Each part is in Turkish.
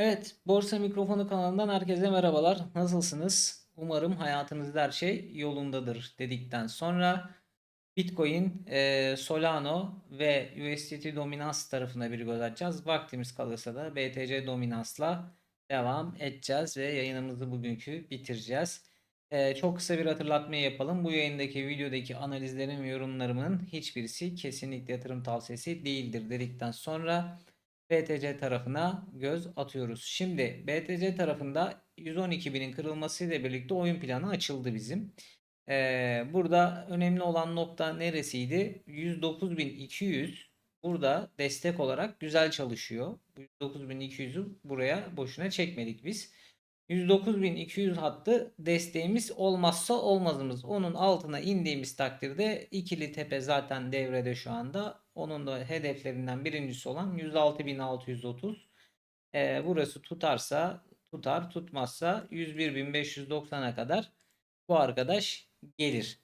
Evet, Borsa Mikrofonu kanalından herkese merhabalar. Nasılsınız? Umarım hayatınızda her şey yolundadır dedikten sonra Bitcoin, e, Solano ve USDT Dominans tarafına bir göz atacağız. Vaktimiz kalırsa da BTC Dominans'la devam edeceğiz ve yayınımızı bugünkü bitireceğiz. E, çok kısa bir hatırlatma yapalım. Bu yayındaki videodaki analizlerin ve yorumlarımın hiçbirisi kesinlikle yatırım tavsiyesi değildir dedikten sonra BTC tarafına göz atıyoruz. Şimdi BTC tarafında 112 binin kırılmasıyla birlikte oyun planı açıldı bizim. Ee, burada önemli olan nokta neresiydi? 109.200 burada destek olarak güzel çalışıyor. Bu 109.200'ü buraya boşuna çekmedik biz. 109.200 hattı desteğimiz olmazsa olmazımız. Onun altına indiğimiz takdirde ikili tepe zaten devrede şu anda. Onun da hedeflerinden birincisi olan 106.630. Ee, burası tutarsa tutar tutmazsa 101.590'a kadar bu arkadaş gelir.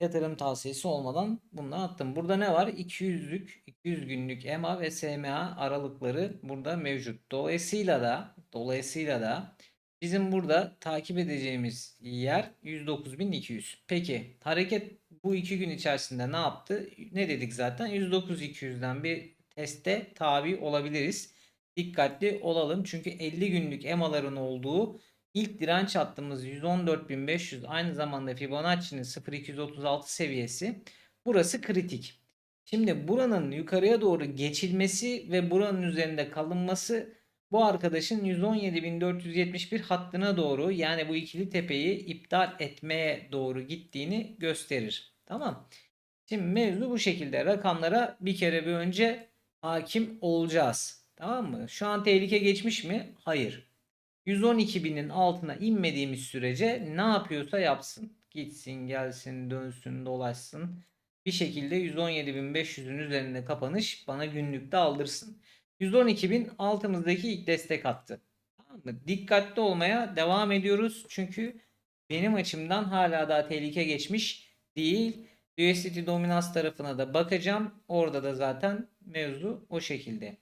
Yatırım tavsiyesi olmadan bunu attım. Burada ne var? 200'lük, 200 günlük EMA ve SMA aralıkları burada mevcut. Dolayısıyla da dolayısıyla da bizim burada takip edeceğimiz yer 109.200. Peki hareket bu iki gün içerisinde ne yaptı? Ne dedik zaten? 109.200'den bir teste tabi olabiliriz. Dikkatli olalım. Çünkü 50 günlük EMA'ların olduğu İlk direnç hattımız 114.500 aynı zamanda Fibonacci'nin 0.236 seviyesi. Burası kritik. Şimdi buranın yukarıya doğru geçilmesi ve buranın üzerinde kalınması bu arkadaşın 117.471 hattına doğru yani bu ikili tepeyi iptal etmeye doğru gittiğini gösterir. Tamam. Şimdi mevzu bu şekilde. Rakamlara bir kere bir önce hakim olacağız. Tamam mı? Şu an tehlike geçmiş mi? Hayır. 112 binin altına inmediğimiz sürece ne yapıyorsa yapsın. Gitsin, gelsin, dönsün, dolaşsın. Bir şekilde 117.500'ün üzerinde kapanış bana günlükte aldırsın. 112.000 altımızdaki ilk destek attı. Tamam mı? Dikkatli olmaya devam ediyoruz. Çünkü benim açımdan hala daha tehlike geçmiş değil. USDT dominans tarafına da bakacağım. Orada da zaten mevzu o şekilde.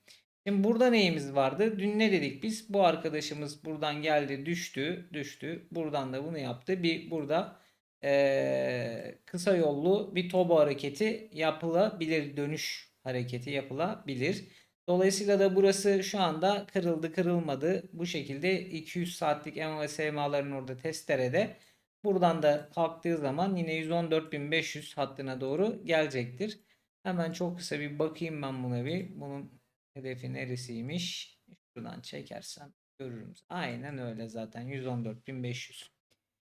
Şimdi burada neyimiz vardı? Dün ne dedik biz? Bu arkadaşımız buradan geldi düştü düştü. Buradan da bunu yaptı. Bir burada ee, kısa yollu bir tobo hareketi yapılabilir. Dönüş hareketi yapılabilir. Dolayısıyla da burası şu anda kırıldı kırılmadı. Bu şekilde 200 saatlik EMA ve SMA'ların orada testerede. Buradan da kalktığı zaman yine 114.500 hattına doğru gelecektir. Hemen çok kısa bir bakayım ben buna bir. Bunun Hedefi neresiymiş? Şuradan çekersem görürüm. Aynen öyle zaten 114.500.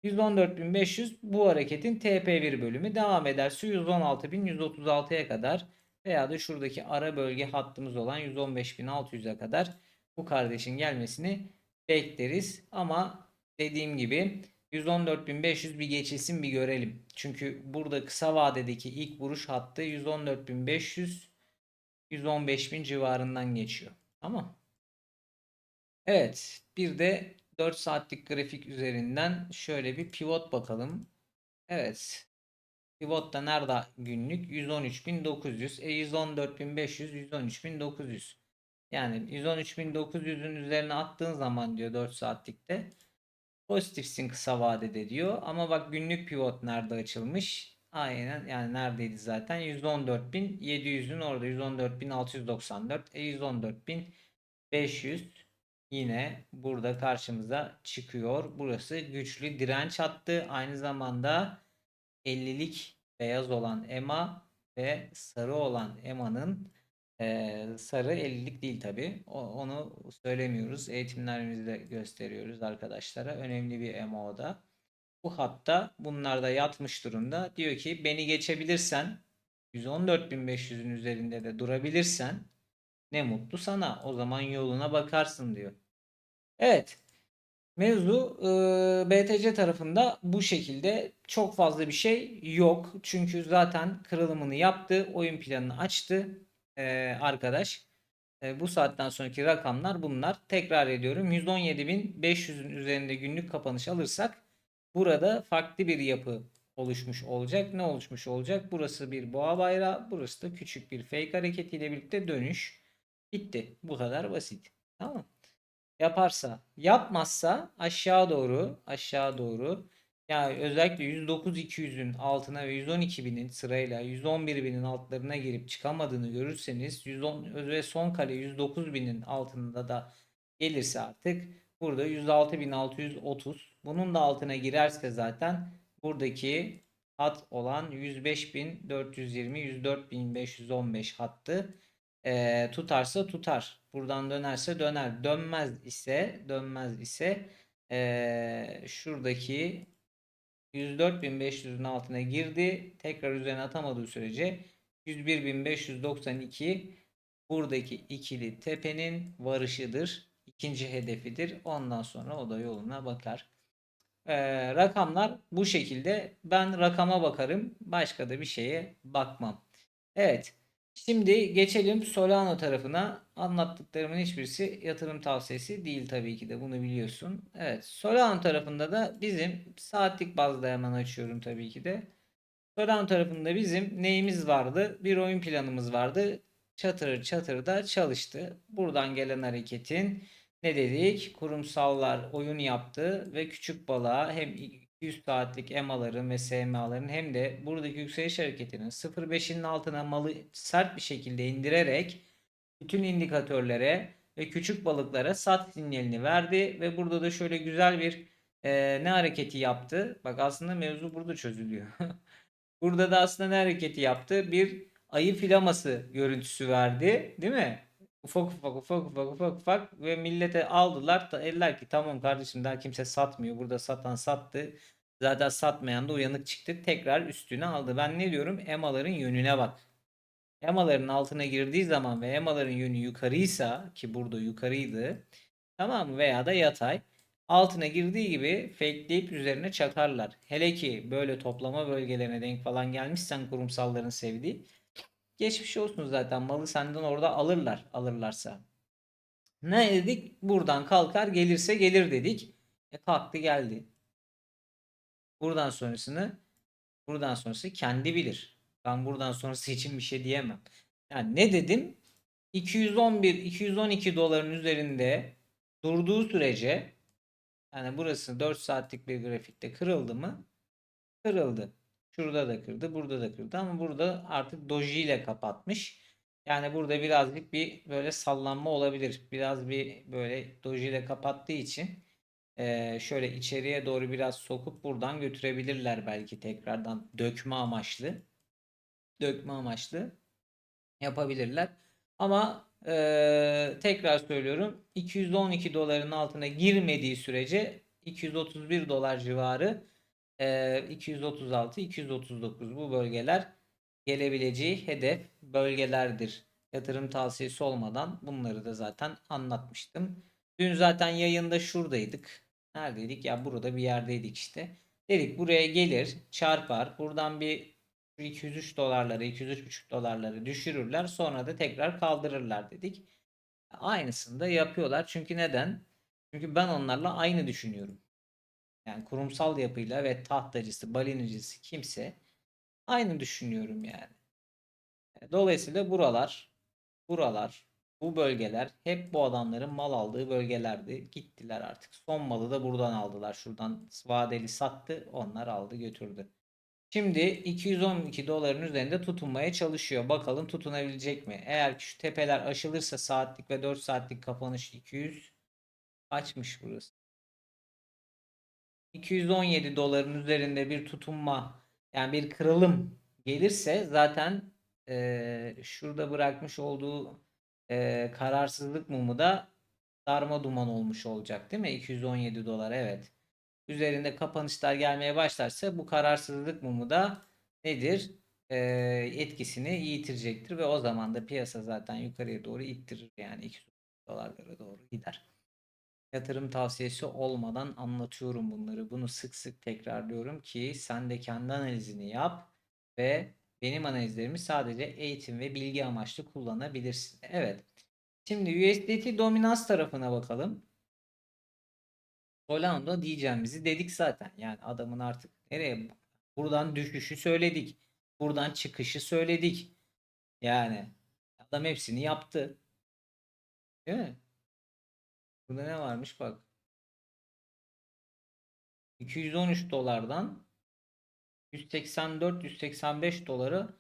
114.500 bu hareketin TP1 bölümü devam ederse 116.136'ya kadar veya da şuradaki ara bölge hattımız olan 115.600'e kadar bu kardeşin gelmesini bekleriz. Ama dediğim gibi 114.500 bir geçilsin bir görelim. Çünkü burada kısa vadedeki ilk vuruş hattı 114.500 115 bin civarından geçiyor. Tamam. Evet. Bir de 4 saatlik grafik üzerinden şöyle bir pivot bakalım. Evet. Pivot da nerede günlük? 113.900. E 114.500, 113.900. Yani 113.900'ün üzerine attığın zaman diyor 4 saatlikte pozitifsin kısa vadede diyor. Ama bak günlük pivot nerede açılmış? Aynen yani neredeydi zaten 114.700'ün orada 114.694 e 114.500 yine burada karşımıza çıkıyor. Burası güçlü direnç hattı. Aynı zamanda 50'lik beyaz olan EMA ve sarı olan EMA'nın sarı 50'lik değil tabi. Onu söylemiyoruz. Eğitimlerimizde gösteriyoruz arkadaşlara. Önemli bir EMA o da. Bu hatta bunlarda yatmış durumda. Diyor ki beni geçebilirsen 114.500'ün üzerinde de durabilirsen ne mutlu sana. O zaman yoluna bakarsın diyor. Evet. Mevzu e, BTC tarafında bu şekilde çok fazla bir şey yok. Çünkü zaten kırılımını yaptı. Oyun planını açtı e, arkadaş. E, bu saatten sonraki rakamlar bunlar. Tekrar ediyorum 117.500'ün üzerinde günlük kapanış alırsak Burada farklı bir yapı oluşmuş olacak. Ne oluşmuş olacak? Burası bir boğa bayrağı. Burası da küçük bir fake hareketiyle birlikte dönüş. Bitti. Bu kadar basit. Tamam yaparsa yapmazsa aşağı doğru aşağı doğru yani özellikle 109-200'ün altına ve 112.000'in sırayla 111.000'in altlarına girip çıkamadığını görürseniz 110 ve son kale 109.000'in altında da gelirse artık burada 106.630 bunun da altına girerse zaten buradaki hat olan 105.420 104.515 hattı eee, tutarsa tutar. Buradan dönerse döner. Dönmez ise dönmez ise eee, şuradaki 104.500'ün altına girdi. Tekrar üzerine atamadığı sürece 101.592 buradaki ikili tepenin varışıdır. İkinci hedefidir. Ondan sonra o da yoluna bakar. Ee, rakamlar bu şekilde. Ben rakama bakarım. Başka da bir şeye bakmam. Evet. Şimdi geçelim Solano tarafına. Anlattıklarımın hiçbirisi yatırım tavsiyesi değil tabii ki de bunu biliyorsun. Evet. Solano tarafında da bizim saatlik bazda hemen açıyorum tabii ki de. Solano tarafında bizim neyimiz vardı? Bir oyun planımız vardı. Çatır çatır da çalıştı. Buradan gelen hareketin ne dedik? Kurumsallar oyun yaptı ve küçük balığa hem 200 saatlik EMA'ların ve SMA'ların hem de buradaki yükseliş hareketinin 0.5'inin altına malı sert bir şekilde indirerek bütün indikatörlere ve küçük balıklara sat sinyalini verdi ve burada da şöyle güzel bir e, ne hareketi yaptı? Bak aslında mevzu burada çözülüyor. Burada da aslında ne hareketi yaptı? Bir ayı filaması görüntüsü verdi, değil mi? Ufak ufak ufak ufak ufak ufak ve millete aldılar da eller ki tamam kardeşim daha kimse satmıyor. Burada satan sattı. Zaten satmayan da uyanık çıktı. Tekrar üstüne aldı. Ben ne diyorum? EMA'ların yönüne bak. EMA'ların altına girdiği zaman ve EMA'ların yönü yukarıysa ki burada yukarıydı. Tamam? Veya da yatay. Altına girdiği gibi fakeleyip üzerine çakarlar. Hele ki böyle toplama bölgelerine denk falan gelmişsen kurumsalların sevdiği. Geçmiş olsun zaten malı senden orada alırlar alırlarsa. Ne dedik? Buradan kalkar gelirse gelir dedik. E kalktı geldi. Buradan sonrasını buradan sonrası kendi bilir. Ben buradan sonrası için bir şey diyemem. Yani ne dedim? 211 212 doların üzerinde durduğu sürece yani burası 4 saatlik bir grafikte kırıldı mı? Kırıldı. Şurada da kırdı, burada da kırdı ama burada artık doji ile kapatmış. Yani burada birazcık bir böyle sallanma olabilir. Biraz bir böyle doji ile kapattığı için eee, şöyle içeriye doğru biraz sokup buradan götürebilirler belki tekrardan dökme amaçlı. Dökme amaçlı yapabilirler. Ama eee, tekrar söylüyorum 212 doların altına girmediği sürece 231 dolar civarı eee, 236 239 bu bölgeler gelebileceği hedef bölgelerdir. Yatırım tavsiyesi olmadan bunları da zaten anlatmıştım. Dün zaten yayında şuradaydık. Neredeydik? Ya burada bir yerdeydik işte. Dedik buraya gelir, çarpar. Buradan bir 203 dolarları, 203,5 dolarları düşürürler. Sonra da tekrar kaldırırlar dedik. Aynısını da yapıyorlar. Çünkü neden? Çünkü ben onlarla aynı düşünüyorum. Yani kurumsal yapıyla ve tahtacısı, balinacısı kimse aynı düşünüyorum yani. Dolayısıyla buralar, buralar, bu bölgeler hep bu adamların mal aldığı bölgelerdi. Gittiler artık. Son malı da buradan aldılar. Şuradan vadeli sattı. Onlar aldı götürdü. Şimdi 212 doların üzerinde tutunmaya çalışıyor. Bakalım tutunabilecek mi? Eğer ki şu tepeler aşılırsa saatlik ve 4 saatlik kapanış 200 açmış burası. 217 doların üzerinde bir tutunma yani bir kırılım gelirse zaten e, şurada bırakmış olduğu e, kararsızlık mumu da darma duman olmuş olacak değil mi? 217 dolar evet. Üzerinde kapanışlar gelmeye başlarsa bu kararsızlık mumu da nedir? E, etkisini yitirecektir ve o zaman da piyasa zaten yukarıya doğru ittirir yani 200 dolarlara doğru gider. Yatırım tavsiyesi olmadan anlatıyorum bunları. Bunu sık sık tekrarlıyorum ki sen de kendi analizini yap ve benim analizlerimi sadece eğitim ve bilgi amaçlı kullanabilirsin. Evet. Şimdi USDT dominans tarafına bakalım. Solano'da diyeceğimizi dedik zaten. Yani adamın artık nereye buradan düşüşü söyledik. Buradan çıkışı söyledik. Yani adam hepsini yaptı. Değil mi? Burada ne varmış bak. 213 dolardan 184-185 dolara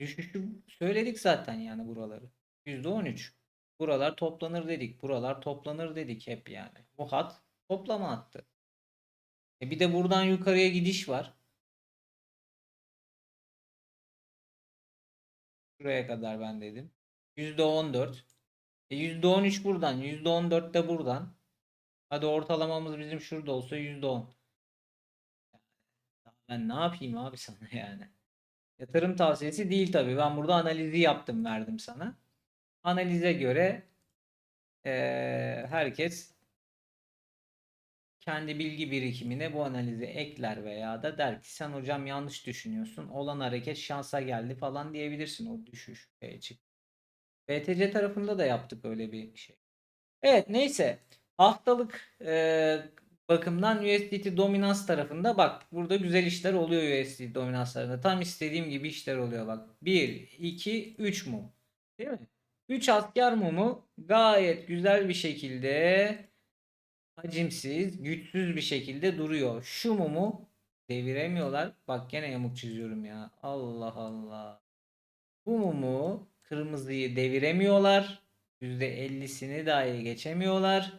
düşüşü söyledik zaten yani buraları. %13. Buralar toplanır dedik. Buralar toplanır dedik hep yani. Bu hat toplama hattı. E bir de buradan yukarıya gidiş var. Şuraya kadar ben dedim. %14. E %13 buradan. %14 de buradan. Hadi ortalamamız bizim şurada olsa %10. Ben ne yapayım abi sana yani. Yatırım tavsiyesi değil tabii. Ben burada analizi yaptım verdim sana. Analize göre eee, herkes kendi bilgi birikimine bu analizi ekler veya da der ki sen hocam yanlış düşünüyorsun. Olan hareket şansa geldi falan diyebilirsin o düşüş şeye çık. BTC tarafında da yaptık öyle bir şey. Evet neyse haftalık e, bakımdan USDT dominans tarafında bak burada güzel işler oluyor USDT dominanslarında. Tam istediğim gibi işler oluyor bak. 1, 2, 3 mum. Değil mi? 3 asker mumu gayet güzel bir şekilde hacimsiz, güçsüz bir şekilde duruyor. Şu mumu deviremiyorlar. Bak gene yamuk çiziyorum ya. Allah Allah. Bu mumu kırmızıyı deviremiyorlar. %50'sini dahi geçemiyorlar.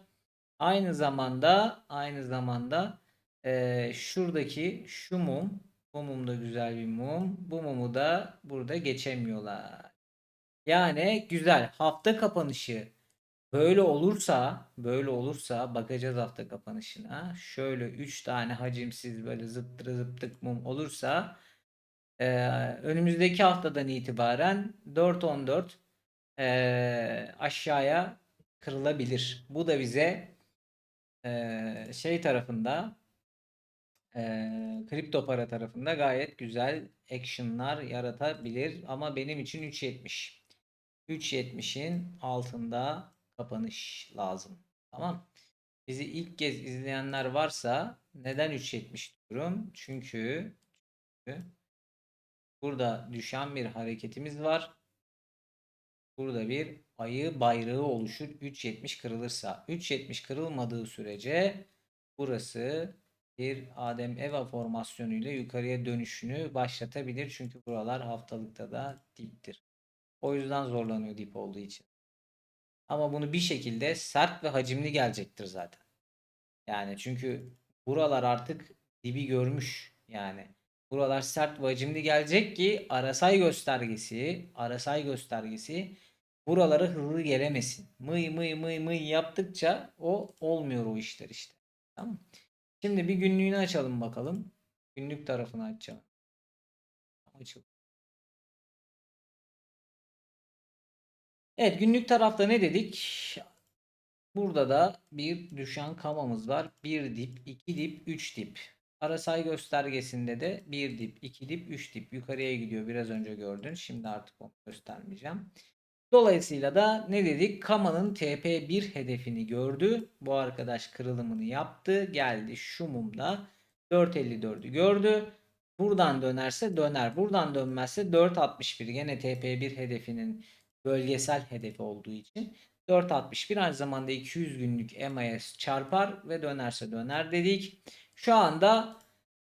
Aynı zamanda aynı zamanda eee, şuradaki şu mum bu mum da güzel bir mum. Bu mumu da burada geçemiyorlar. Yani güzel. Hafta kapanışı böyle olursa böyle olursa bakacağız hafta kapanışına. Şöyle 3 tane hacimsiz böyle zıttırı zıptık mum olursa eee, önümüzdeki haftadan itibaren 4.14 eee, aşağıya kırılabilir. Bu da bize eee, şey tarafında eee, kripto para tarafında gayet güzel action'lar yaratabilir ama benim için 3.70 3.70'in altında kapanış lazım. Tamam. Bizi ilk kez izleyenler varsa neden 3.70 diyorum? Çünkü çünkü burada düşen bir hareketimiz var. Burada bir ayı bayrağı oluşur. 3.70 kırılırsa. 3.70 kırılmadığı sürece burası bir Adem Eva formasyonuyla yukarıya dönüşünü başlatabilir. Çünkü buralar haftalıkta da diptir. O yüzden zorlanıyor dip olduğu için. Ama bunu bir şekilde sert ve hacimli gelecektir zaten. Yani çünkü buralar artık dibi görmüş. Yani buralar sert ve hacimli gelecek ki RSI göstergesi, RSI göstergesi buralara hızlı gelemesin. Mıy mıy mıy mıy yaptıkça o olmuyor o işler işte. Tamam. Şimdi bir günlüğünü açalım bakalım. Günlük tarafını açacağım. Açıl. Evet günlük tarafta ne dedik? Burada da bir düşen kamamız var. Bir dip, iki dip, üç dip. RSI göstergesinde de bir dip, iki dip, üç dip yukarıya gidiyor. Biraz önce gördün. Şimdi artık onu göstermeyeceğim. Dolayısıyla da ne dedik? Kama'nın TP1 hedefini gördü. Bu arkadaş kırılımını yaptı. Geldi şu mumda 4.54'ü gördü. Buradan dönerse döner. Buradan dönmezse 4.61. Gene TP1 hedefinin bölgesel hedefi olduğu için 4.61 aynı zamanda 200 günlük MAS çarpar ve dönerse döner dedik. Şu anda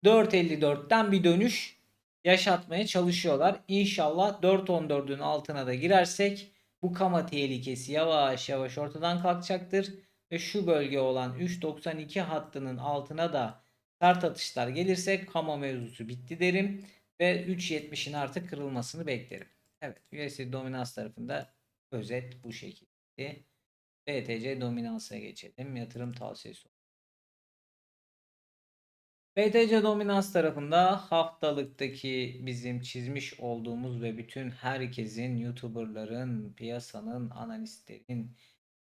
4.54'ten bir dönüş yaşatmaya çalışıyorlar. İnşallah 4.14'ün altına da girersek bu kama tehlikesi yavaş yavaş ortadan kalkacaktır. Ve şu bölge olan 3.92 hattının altına da sert atışlar gelirse kama mevzusu bitti derim. Ve 3.70'in artık kırılmasını beklerim. Evet USD dominans tarafında özet bu şekilde. BTC dominansına geçelim. Yatırım tavsiyesi. BTC dominans tarafında haftalıktaki bizim çizmiş olduğumuz ve bütün herkesin, YouTuber'ların, piyasanın, analistlerin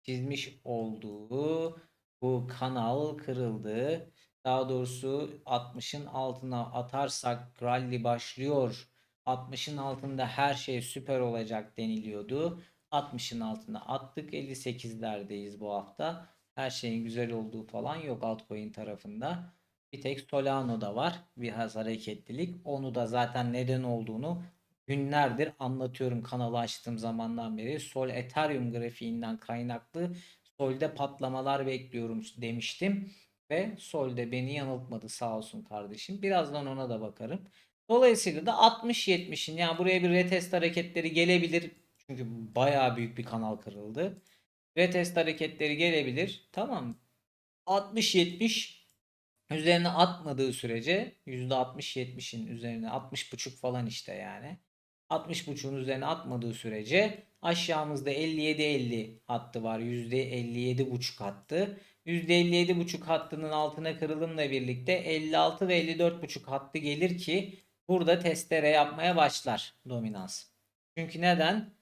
çizmiş olduğu bu kanal kırıldı. Daha doğrusu 60'ın altına atarsak rally başlıyor 60'ın altında her şey süper olacak deniliyordu. 60'ın altına attık. 58'lerdeyiz bu hafta. Her şeyin güzel olduğu falan yok altcoin tarafında. Bir tek Solano'da var. Biraz hareketlilik. Onu da zaten neden olduğunu günlerdir anlatıyorum kanalı açtığım zamandan beri. Sol Ethereum grafiğinden kaynaklı Sol'de patlamalar bekliyorum demiştim. Ve Sol'de beni yanıltmadı sağ olsun kardeşim. Birazdan ona da bakarım. Dolayısıyla da 60-70'in yani buraya bir retest hareketleri gelebilir. Çünkü bayağı büyük bir kanal kırıldı. Retest hareketleri gelebilir. Tamam. 60-70 üzerine atmadığı sürece %60-70'in üzerine 60.5 falan işte yani. 60.5'un üzerine atmadığı sürece aşağımızda 57-50 hattı var. %57.5 hattı. %57.5 hattının altına kırılımla birlikte 56 ve 54.5 hattı gelir ki burada testere yapmaya başlar dominans. Çünkü neden?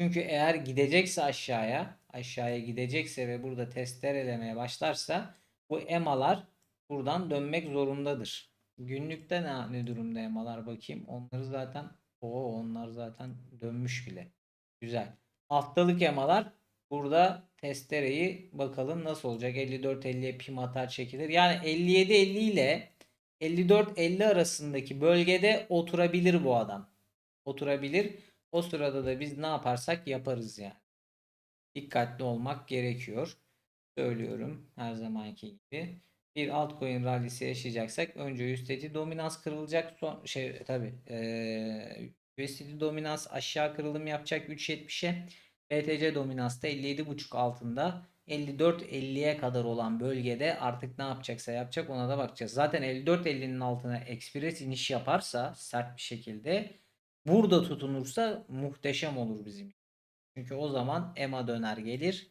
Çünkü eğer gidecekse aşağıya, aşağıya gidecekse ve burada testerelemeye başlarsa bu emalar buradan dönmek zorundadır. Günlükte ne, ne durumda emalar bakayım. Onları zaten o onlar zaten dönmüş bile. Güzel. Haftalık emalar burada testereyi bakalım nasıl olacak. 54-50'ye pim atar çekilir. Yani 57-50 ile 54-50 arasındaki bölgede oturabilir bu adam. Oturabilir. O sırada da biz ne yaparsak yaparız yani. Dikkatli olmak gerekiyor. Söylüyorum her zamanki gibi. Bir altcoin rallisi yaşayacaksak önce USDT dominans kırılacak. Son şey tabi ee, USDT dominans aşağı kırılım yapacak 3.70'e. BTC dominans da 57.5 altında 54-50'ye kadar olan bölgede artık ne yapacaksa yapacak ona da bakacağız. Zaten 54-50'nin altına express iniş yaparsa sert bir şekilde burada tutunursa muhteşem olur bizim. Çünkü o zaman EMA döner gelir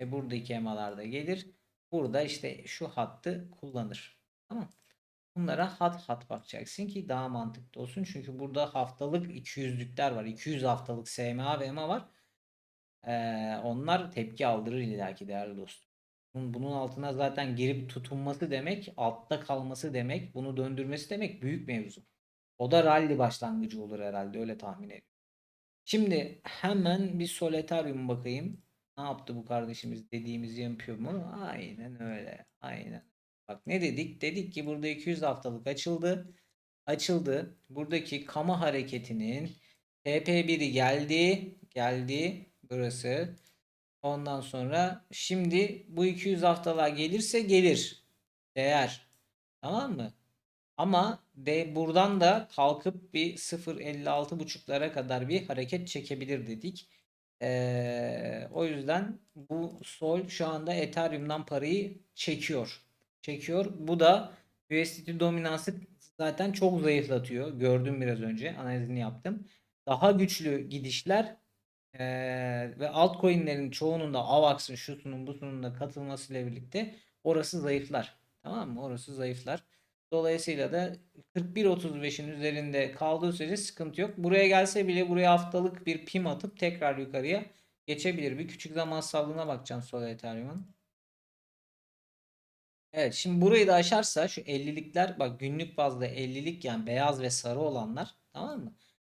ve buradaki EMA'lar da gelir. Burada işte şu hattı kullanır. Tamam. Bunlara hat hat bakacaksın ki daha mantıklı olsun. Çünkü burada haftalık 200'lükler var. 200 haftalık SMA ve EMA var. Ee, onlar tepki aldırır illaki değerli dostum. Bunun, altına zaten girip tutunması demek, altta kalması demek, bunu döndürmesi demek büyük mevzu. O da rally başlangıcı olur herhalde öyle tahmin ediyorum. Şimdi hemen bir Solitarium bakayım. Ne yaptı bu kardeşimiz dediğimizi yapıyor mu? Aynen öyle. Aynen. Bak ne dedik? Dedik ki burada 200 haftalık açıldı. Açıldı. Buradaki kama hareketinin TP1'i geldi. Geldi. Burası. Ondan sonra şimdi bu 200 haftalığa gelirse gelir. Değer. Tamam mı? Ama de buradan da kalkıp bir 0.56.5'lara kadar bir hareket çekebilir dedik. Ee, o yüzden bu sol şu anda Ethereum'dan parayı çekiyor. Çekiyor. Bu da USDT dominansı zaten çok zayıflatıyor. Gördüm biraz önce. Analizini yaptım. Daha güçlü gidişler ee, ve altcoin'lerin çoğunun da AVAX'ın şusunun busunun da katılmasıyla birlikte orası zayıflar. Tamam mı? Orası zayıflar. Dolayısıyla da 41.35'in üzerinde kaldığı sürece sıkıntı yok. Buraya gelse bile buraya haftalık bir pim atıp tekrar yukarıya geçebilir. Bir küçük zaman sallığına bakacağım sol Ethereum'un. Evet şimdi burayı da aşarsa şu 50'likler bak günlük bazda 50'lik yani beyaz ve sarı olanlar tamam mı?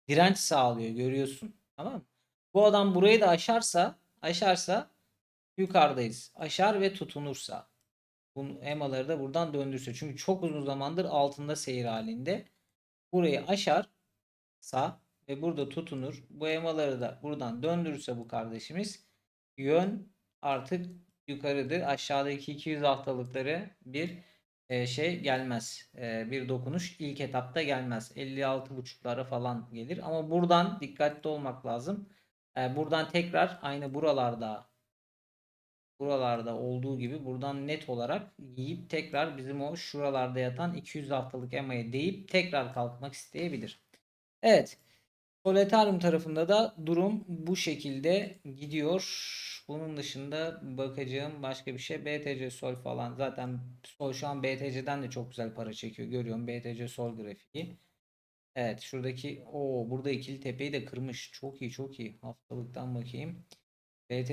Direnç sağlıyor görüyorsun tamam mı? Bu adam burayı da aşarsa aşarsa yukarıdayız. Aşar ve tutunursa bu emaları da buradan döndürse. Çünkü çok uzun zamandır altında seyir halinde. Burayı aşarsa ve burada tutunur. Bu emaları da buradan döndürürse bu kardeşimiz yön artık yukarıdır. Aşağıdaki 200 haftalıkları bir e, şey gelmez. E, bir dokunuş ilk etapta gelmez. 56.5'lara falan gelir. Ama buradan dikkatli olmak lazım. E, buradan tekrar aynı buralarda buralarda olduğu gibi buradan net olarak yiyip tekrar bizim o şuralarda yatan 200 haftalık EMA'ya deyip tekrar kalkmak isteyebilir. Evet. Soletarum tarafında da durum bu şekilde gidiyor. Bunun dışında bakacağım başka bir şey. BTC Sol falan. Zaten Sol şu an BTC'den de çok güzel para çekiyor. Görüyorum BTC Sol grafiği. Evet şuradaki o burada ikili tepeyi de kırmış. Çok iyi çok iyi. Haftalıktan bakayım. BT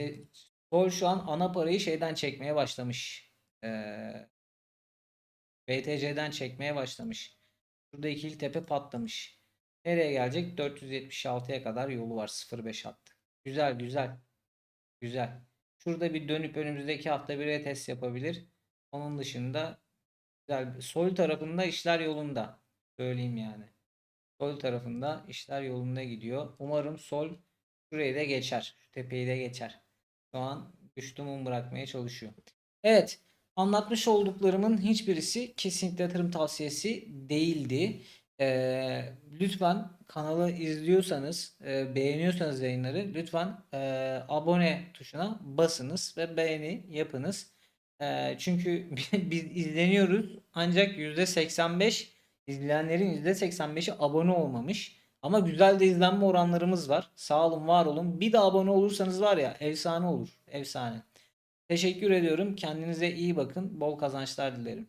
Sol şu an ana parayı şeyden çekmeye başlamış. Ee, BTC'den çekmeye başlamış. Şurada ikili tepe patlamış. Nereye gelecek? 476'ya kadar yolu var. 0.5 attı. Güzel güzel. Güzel. Şurada bir dönüp önümüzdeki hafta bir retest yapabilir. Onun dışında güzel. Sol tarafında işler yolunda. Söyleyeyim yani. Sol tarafında işler yolunda gidiyor. Umarım sol şurayı da geçer. Şu tepeyi de geçer. Şu an mum bırakmaya çalışıyor. Evet. Anlatmış olduklarımın hiçbirisi kesinlikle yatırım tavsiyesi değildi. Ee, lütfen kanalı izliyorsanız, e, beğeniyorsanız yayınları lütfen e, abone tuşuna basınız ve beğeni yapınız. E, çünkü biz izleniyoruz ancak %85 izleyenlerin %85'i abone olmamış. Ama güzel de izlenme oranlarımız var. Sağ olun, var olun. Bir de abone olursanız var ya efsane olur. Efsane. Teşekkür ediyorum. Kendinize iyi bakın. Bol kazançlar dilerim.